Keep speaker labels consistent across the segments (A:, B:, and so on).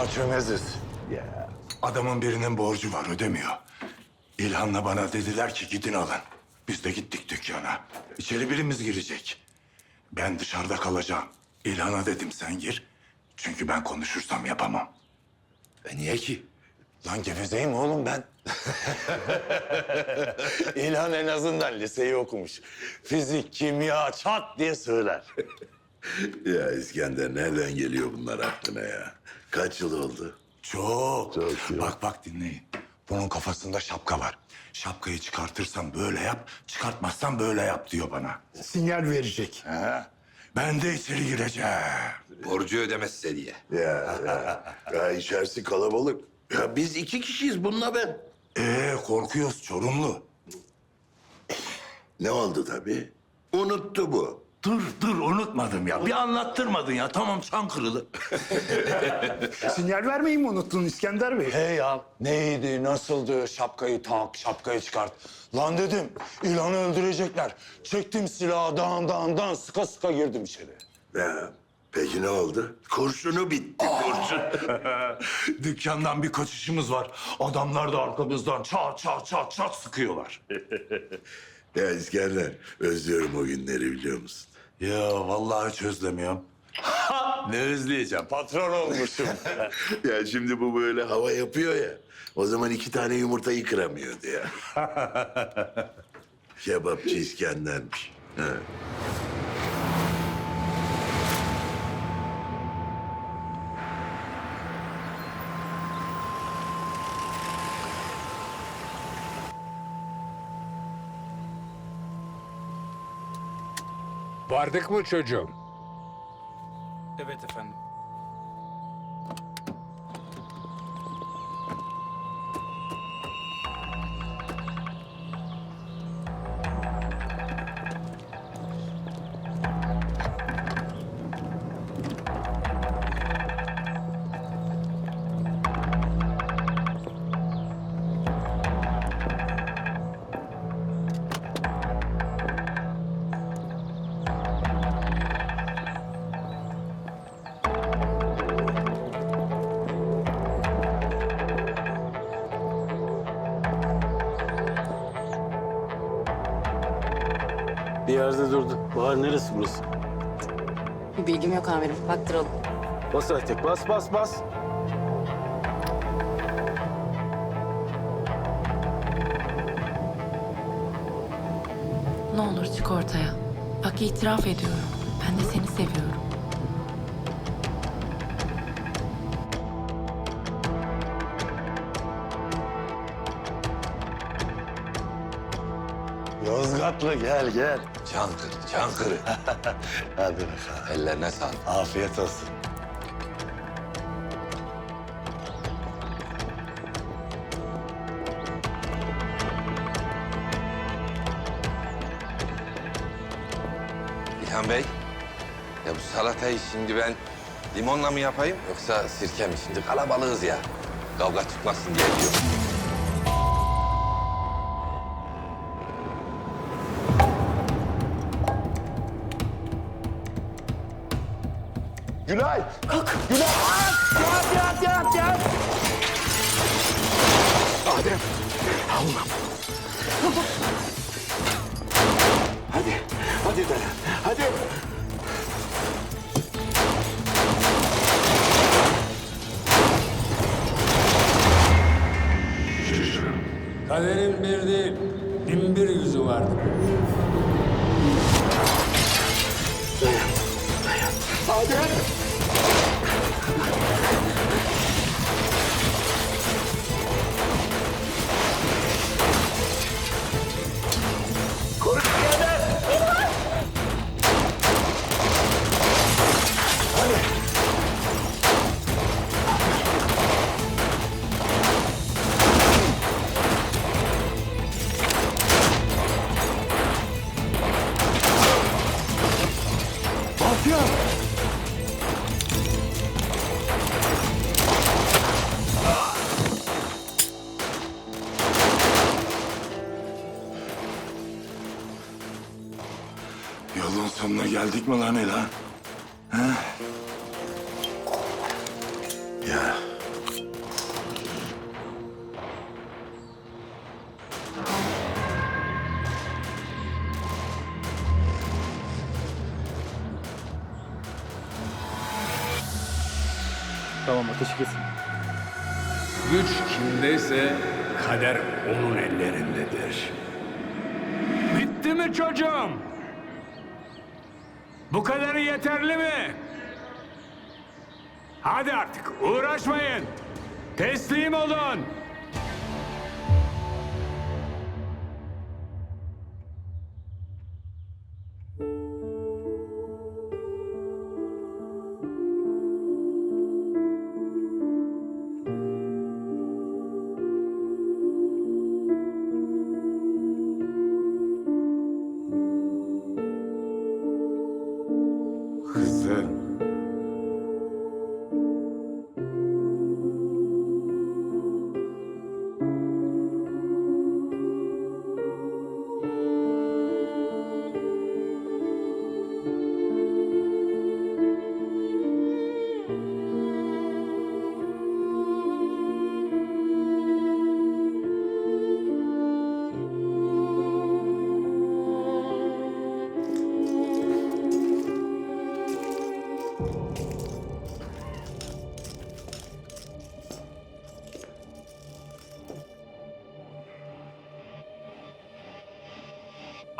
A: Daha çömeziz. Adamın birinin borcu var ödemiyor. İlhan'la bana dediler ki gidin alın. Biz de gittik dükkana. İçeri birimiz girecek. Ben dışarıda kalacağım. İlhan'a dedim sen gir. Çünkü ben konuşursam yapamam.
B: E niye ki?
A: Lan gevezeyim oğlum ben. İlhan en azından liseyi okumuş. Fizik, kimya çat diye söyler.
B: Ya İskender nereden geliyor bunlar aklına ya? Kaç yıl oldu?
A: Çok.
B: Çok.
A: Bak bak dinleyin. Bunun kafasında şapka var. Şapkayı çıkartırsam böyle yap, çıkartmazsam böyle yap diyor bana.
C: Sinyal verecek.
A: Ha? Ben de içeri gireceğim.
D: Borcu ödemezse diye.
B: Ya, ya. ya içerisi kalabalık. Ya biz iki kişiyiz bununla ben.
A: Ee korkuyoruz Çorumlu.
B: Ne oldu tabii? Unuttu bu.
A: Dur dur unutmadım ya. Bir anlattırmadın ya. Tamam Çankırılı.
C: Sinyal vermeyi mi unuttun İskender Bey?
A: Hey ya neydi, nasıldı? Şapkayı tak, şapkayı çıkart. Lan dedim, İlhan'ı öldürecekler. Çektim silahı dağın dağın dağın sıka sıka girdim içeri.
B: Ya, peki ne oldu? Kurşunu bitti kurşun.
A: Dükkandan bir kaçışımız var. Adamlar da arkamızdan çat çat çat çat sıkıyorlar.
B: ya İskender özlüyorum o günleri biliyor musun?
A: Ya vallahi hiç özlemiyorum. ne özleyeceğim? Patron olmuşum.
B: ya şimdi bu böyle hava yapıyor ya. O zaman iki tane yumurtayı kıramıyordu ya. Kebapçı İskender'miş. Ha.
E: Vardık mı çocuğum?
F: Evet efendim.
G: Yerde durdu. Bahar neresi burası?
H: Bir bilgim yok amirim. Baktıralım.
G: Bas Aytek, bas bas bas.
I: Ne olur çık ortaya. Bak itiraf ediyorum. Ben de seni seviyorum.
A: Yozgatlı gel gel.
D: Çankırı, Çankırı.
A: Hadi bakalım.
D: Ellerine sağlık.
A: Afiyet olsun.
D: İlhan Bey, ya bu salatayı şimdi ben limonla mı yapayım yoksa sirke mi? Şimdi kalabalığız ya. Kavga çıkmasın diye diyorum.
A: Gülay! Gülay! Yat yat yat yat! Adem! Allah'ım! Hadi, hadi dayan, hadi!
E: Kaderin bir değil, bin bir yüzü vardır.
A: Yolun sonuna geldik mi lan Ela? Ha?
B: Ya.
G: Tamam ateşi kesin.
E: Güç kimdeyse kader onun ellerindedir. Bitti mi çocuğum? Bu kadarı yeterli mi? Hadi artık uğraşmayın. Teslim olun.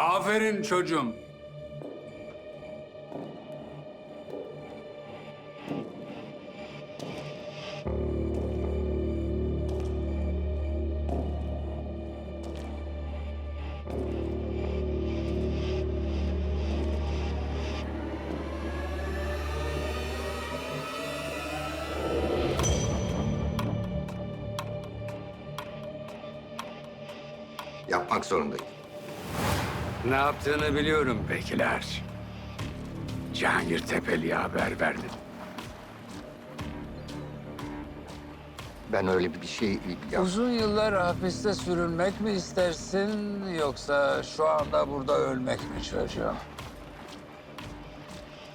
E: Aferin çocuğum.
J: Yapmak zorundayım.
E: Ne yaptığını biliyorum Bekiler. Cihangir Tepeli'ye haber verdim.
J: Ben öyle bir şey yap.
F: Uzun yıllar hapiste sürünmek mi istersin yoksa şu anda burada ölmek mi çocuğum?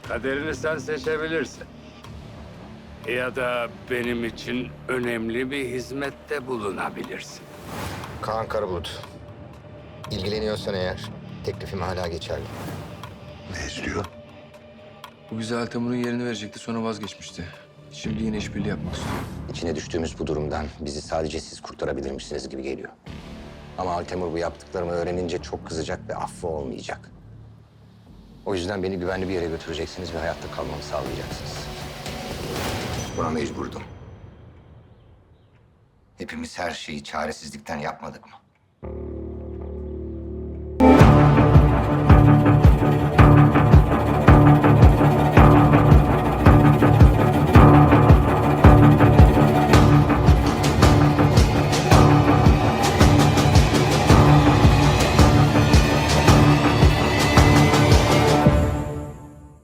E: Kaderini sen seçebilirsin. Ya da benim için önemli bir hizmette bulunabilirsin.
J: Kaan Karabulut. İlgileniyorsan eğer teklifim hala geçerli.
B: Ne istiyor?
K: Bu güzel Temur'un yerini verecekti sonra vazgeçmişti. Şimdi yine işbirliği yapmak istiyor.
J: İçine düştüğümüz bu durumdan bizi sadece siz kurtarabilirmişsiniz gibi geliyor. Ama Altemur bu yaptıklarımı öğrenince çok kızacak ve affı olmayacak. O yüzden beni güvenli bir yere götüreceksiniz ve hayatta kalmamı sağlayacaksınız. Buna mecburdum. Hepimiz her şeyi çaresizlikten yapmadık mı?